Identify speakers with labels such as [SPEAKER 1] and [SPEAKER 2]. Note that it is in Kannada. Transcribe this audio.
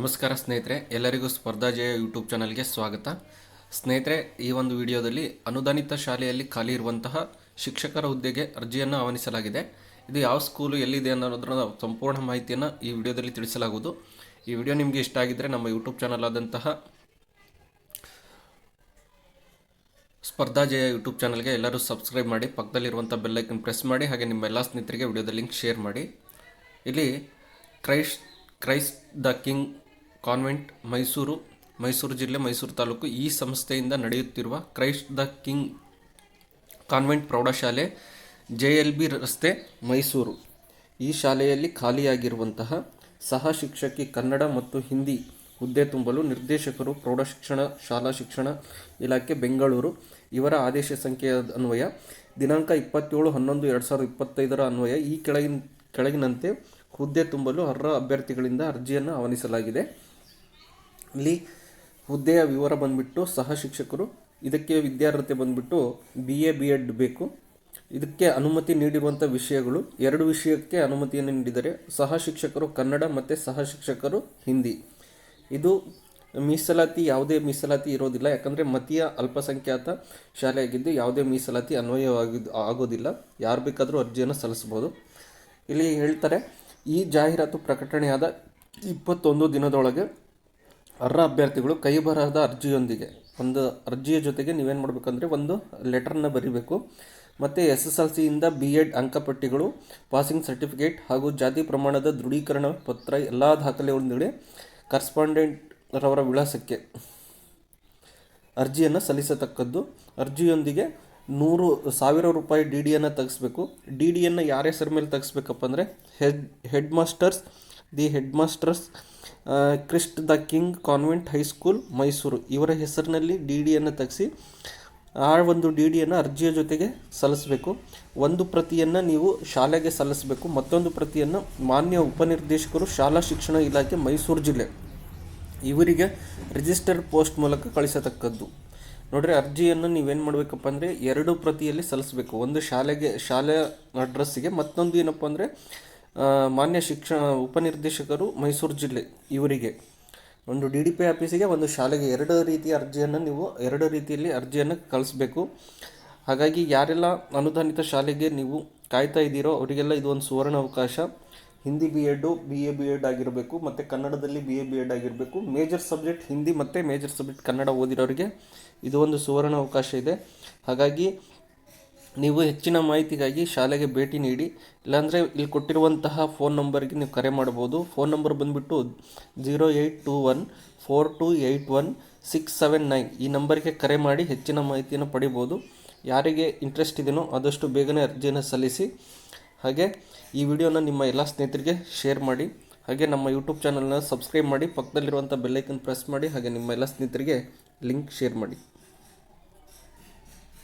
[SPEAKER 1] ನಮಸ್ಕಾರ ಸ್ನೇಹಿತರೆ, ಎಲ್ಲರಿಗೂ ಸ್ಪರ್ಧಾ ಜಯ ಯೂಟ್ಯೂಬ್ ಚಾನಲ್ಗೆ ಸ್ವಾಗತ. ಸ್ನೇಹಿತರೆ, ಈ ಒಂದು ವಿಡಿಯೋದಲ್ಲಿ ಅನುದಾನಿತ ಶಾಲೆಯಲ್ಲಿ ಖಾಲಿ ಇರುವಂತಹ ಶಿಕ್ಷಕರ ಹುದ್ದೆಗೆ ಅರ್ಜಿಯನ್ನು ಆಹ್ವಾನಿಸಲಾಗಿದೆ. ಇದು ಯಾವ ಸ್ಕೂಲು, ಎಲ್ಲಿದೆ ಅನ್ನೋದರ ಸಂಪೂರ್ಣ ಮಾಹಿತಿಯನ್ನು ಈ ವಿಡಿಯೋದಲ್ಲಿ ತಿಳಿಸಲಾಗುವುದು. ಈ ವಿಡಿಯೋ ನಿಮಗೆ ಇಷ್ಟ ಆಗಿದ್ದರೆ ನಮ್ಮ ಯೂಟ್ಯೂಬ್ ಚಾನಲ್ ಆದಂತಹ ಸ್ಪರ್ಧಾ ಜಯ ಯೂಟ್ಯೂಬ್ ಚಾನಲ್ಗೆ ಎಲ್ಲರೂ ಸಬ್ಸ್ಕ್ರೈಬ್ ಮಾಡಿ ಪಕ್ಕದಲ್ಲಿರುವಂಥ ಬೆಲ್ಲೈಕನ್ ಪ್ರೆಸ್ ಮಾಡಿ, ಹಾಗೆ ನಿಮ್ಮ ಎಲ್ಲ ಸ್ನೇಹಿತರಿಗೆ ವಿಡಿಯೋದ ಲಿಂಕ್ ಶೇರ್ ಮಾಡಿ. ಇಲ್ಲಿ Christ Christ the King Convent Mysuru Mysuru ಜಿಲ್ಲೆ, ಮೈಸೂರು ತಾಲೂಕು ಈ ಸಂಸ್ಥೆಯಿಂದ ನಡೆಯುತ್ತಿರುವ ಕ್ರೈಸ್ಟ್ ದ ಕಿಂಗ್ ಕಾನ್ವೆಂಟ್ ಪ್ರೌಢಶಾಲೆ ಜೆ ಎಲ್ ಬಿ ರಸ್ತೆ, ಮೈಸೂರು. ಈ ಶಾಲೆಯಲ್ಲಿ ಖಾಲಿಯಾಗಿರುವಂತಹ ಸಹ ಶಿಕ್ಷಕಿ ಕನ್ನಡ ಮತ್ತು ಹಿಂದಿ ಹುದ್ದೆ ತುಂಬಲು ನಿರ್ದೇಶಕರು ಪ್ರೌಢಶಿಕ್ಷಣ ಶಾಲಾ ಶಿಕ್ಷಣ ಇಲಾಖೆ, ಬೆಂಗಳೂರು. ಇವರ ಆದೇಶ ಸಂಖ್ಯೆಯ ಅನ್ವಯ ದಿನಾಂಕ ಇಪ್ಪತ್ತೇಳು ಹನ್ನೊಂದು ಎರಡು ಸಾವಿರದ ಇಪ್ಪತ್ತೈದರ ಅನ್ವಯ ಈ ಕೆಳಗಿನ, ಕೆಳಗಿನಂತೆ ಹುದ್ದೆ ತುಂಬಲು ಅರ್ಹ ಅಭ್ಯರ್ಥಿಗಳಿಂದ ಅರ್ಜಿಯನ್ನು ಆಹ್ವಾನಿಸಲಾಗಿದೆ. ಇಲ್ಲಿ ಹುದ್ದೆಯ ವಿವರ ಬಂದ್ಬಿಟ್ಟು ಸಹ ಶಿಕ್ಷಕರು, ಇದಕ್ಕೆ ವಿದ್ಯಾರ್ಹತೆ ಬಂದ್ಬಿಟ್ಟು ಬಿ ಎ ಬಿ ಎಡ್ ಬೇಕು. ಇದಕ್ಕೆ ಅನುಮತಿ ನೀಡಿರುವಂಥ ವಿಷಯಗಳು, ಎರಡು ವಿಷಯಕ್ಕೆ ಅನುಮತಿಯನ್ನು ನೀಡಿದರೆ ಸಹ ಶಿಕ್ಷಕರು ಕನ್ನಡ ಮತ್ತು ಸಹ ಶಿಕ್ಷಕರು ಹಿಂದಿ. ಇದು ಮೀಸಲಾತಿ, ಯಾವುದೇ ಮೀಸಲಾತಿ ಇರೋದಿಲ್ಲ, ಯಾಕಂದರೆ ಮತೀಯ ಅಲ್ಪಸಂಖ್ಯಾತ ಶಾಲೆಯಾಗಿದ್ದು ಯಾವುದೇ ಮೀಸಲಾತಿ ಅನ್ವಯವಾಗಿದ್ದು ಆಗೋದಿಲ್ಲ. ಯಾರು ಬೇಕಾದರೂ ಅರ್ಜಿಯನ್ನು ಸಲ್ಲಿಸ್ಬೋದು. ಇಲ್ಲಿ ಹೇಳ್ತಾರೆ, ಈ ಜಾಹೀರಾತು ಪ್ರಕಟಣೆಯಾದ ಇಪ್ಪತ್ತೊಂದು ದಿನದೊಳಗೆ ಅರ್ಹ ಅಭ್ಯರ್ಥಿಗಳು ಕೈ ಬರಹದ ಅರ್ಜಿಯೊಂದಿಗೆ. ಒಂದು ಅರ್ಜಿಯ ಜೊತೆಗೆ ನೀವೇನು ಮಾಡಬೇಕಂದ್ರೆ ಒಂದು ಲೆಟರ್ನ ಬರೀಬೇಕು. ಮತ್ತು ಎಸ್ ಎಸ್ ಎಲ್ ಸಿಯಿಂದ ಬಿ ಎಡ್ ಅಂಕಪಟ್ಟಿಗಳು ಪಾಸಿಂಗ್ ಸರ್ಟಿಫಿಕೇಟ್ ಹಾಗೂ ಜಾತಿ ಪ್ರಮಾಣದ ದೃಢೀಕರಣ ಪತ್ರ ಎಲ್ಲ ದಾಖಲೆಗಳೊಂದಿಗೆ ಕರೆಸ್ಪಾಂಡೆಂಟ್ ರವರ ವಿಳಾಸಕ್ಕೆ ಅರ್ಜಿಯನ್ನು ಸಲ್ಲಿಸತಕ್ಕದ್ದು. ಅರ್ಜಿಯೊಂದಿಗೆ ನೂರು ಸಾವಿರ ರೂಪಾಯಿ ಡಿ ಡಿಯನ್ನು ತೆಗೆಸ್ಬೇಕು. ಡಿ ಡಿಯನ್ನು ಯಾರ ಹೆಸರ ಮೇಲೆ ತೆಗೆಸ್ಬೇಕಪ್ಪ ಅಂದರೆ head head masters the head masters Christ the King Convent high school, Mysuru. ಇವರ ಹೆಸರಿನಲ್ಲಿ ಡಿ ಡಿಯನ್ನು ತೆಗೆಸಿ, ಆ ಒಂದು ಡಿ ಡಿಯನ್ನು ಅರ್ಜಿಯ ಜೊತೆಗೆ ಸಲ್ಲಿಸಬೇಕು. ಒಂದು ಪ್ರತಿಯನ್ನು ನೀವು ಶಾಲೆಗೆ ಸಲ್ಲಿಸಬೇಕು. ಮತ್ತೊಂದು ಪ್ರತಿಯನ್ನು ಮಾನ್ಯ ಉಪನಿರ್ದೇಶಕರು, ಶಾಲಾ ಶಿಕ್ಷಣ ಇಲಾಖೆ, ಮೈಸೂರು ಜಿಲ್ಲೆ. ಇವರಿಗೆ ರಿಜಿಸ್ಟರ್ಡ್ ಪೋಸ್ಟ್ ಮೂಲಕ ಕಳಿಸತಕ್ಕದ್ದು. ನೋಡ್ರಿ, ಅರ್ಜಿಯನ್ನು ನೀವೇನು ಮಾಡಬೇಕಪ್ಪ ಅಂದರೆ ಎರಡು ಪ್ರತಿಯಲ್ಲಿ ಸಲ್ಲಿಸಬೇಕು. ಒಂದು ಶಾಲೆಗೆ, ಶಾಲೆ ಅಡ್ರೆಸ್ಸಿಗೆ, ಮತ್ತೊಂದು ಏನಪ್ಪ ಅಂದರೆ ಮಾನ್ಯ ಶಿಕ್ಷಣ ಉಪನಿರ್ದೇಶಕರು ಮೈಸೂರು ಜಿಲ್ಲೆ ಇವರಿಗೆ ಒಂದು ಡಿ ಡಿ ಪಿ ಆಫೀಸಿಗೆ ಒಂದು ಶಾಲೆಗೆ ಎರಡು ರೀತಿಯ ಅರ್ಜಿಯನ್ನು ನೀವು, ಎರಡು ರೀತಿಯಲ್ಲಿ ಅರ್ಜಿಯನ್ನು ಕಳಿಸ್ಬೇಕು. ಹಾಗಾಗಿ ಯಾರೆಲ್ಲ ಅನುದಾನಿತ ಶಾಲೆಗೆ ನೀವು ಕಾಯ್ತಾ ಇದ್ದೀರೋ ಅವರಿಗೆಲ್ಲ ಇದು ಒಂದು ಸುವರ್ಣ ಅವಕಾಶ. Hindi B Ed B A B Ed ಆಗಿರಬೇಕು, ಮತ್ತು ಕನ್ನಡದಲ್ಲಿ ಬಿ ಎ ಬಿ ಎಡ್ ಆಗಿರಬೇಕು. ಮೇಜರ್ ಸಬ್ಜೆಕ್ಟ್ ಹಿಂದಿ ಮತ್ತು ಮೇಜರ್ ಸಬ್ಜೆಕ್ಟ್ ಕನ್ನಡ ಓದಿರೋರಿಗೆ ಇದು ಒಂದು ಸುವರ್ಣ ಅವಕಾಶ ಇದೆ. ಹಾಗಾಗಿ ನೀವು ಹೆಚ್ಚಿನ ಮಾಹಿತಿಗಾಗಿ ಶಾಲೆಗೆ ಭೇಟಿ ನೀಡಿ, ಇಲ್ಲಾಂದರೆ ಇಲ್ಲಿ ಕೊಟ್ಟಿರುವಂತಹ ಫೋನ್ ನಂಬರ್ಗೆ ನೀವು ಕರೆ ಮಾಡ್ಬೋದು. ಫೋನ್ ನಂಬರ್ ಬಂದುಬಿಟ್ಟು zero eight two one four two eight one six seven nine ಈ ನಂಬರ್ಗೆ ಕರೆ ಮಾಡಿ ಹೆಚ್ಚಿನ ಮಾಹಿತಿಯನ್ನು ಪಡಿಬೋದು. ಯಾರಿಗೆ ಇಂಟ್ರೆಸ್ಟ್ ಇದೆಯೋ ಆದಷ್ಟು ಬೇಗನೆ ಅರ್ಜಿಯನ್ನು ಸಲ್ಲಿಸಿ. ಹಾಗೆ ಈ ವಿಡಿಯೋನ ನಿಮ್ಮ ಎಲ್ಲ ಸ್ನೇಹಿತರಿಗೆ ಶೇರ್ ಮಾಡಿ. ಹಾಗೆ ನಮ್ಮ ಯೂಟ್ಯೂಬ್ ಚಾನಲ್ನ ಸಬ್ಸ್ಕ್ರೈಬ್ ಮಾಡಿ. ಪಕ್ಕದಲ್ಲಿರುವಂಥ ಬೆಲ್ಲೈಕನ್ ಪ್ರೆಸ್ ಮಾಡಿ. ಹಾಗೆ ನಿಮ್ಮ ಎಲ್ಲ ಸ್ನೇಹಿತರಿಗೆ ಲಿಂಕ್ ಶೇರ್ ಮಾಡಿ.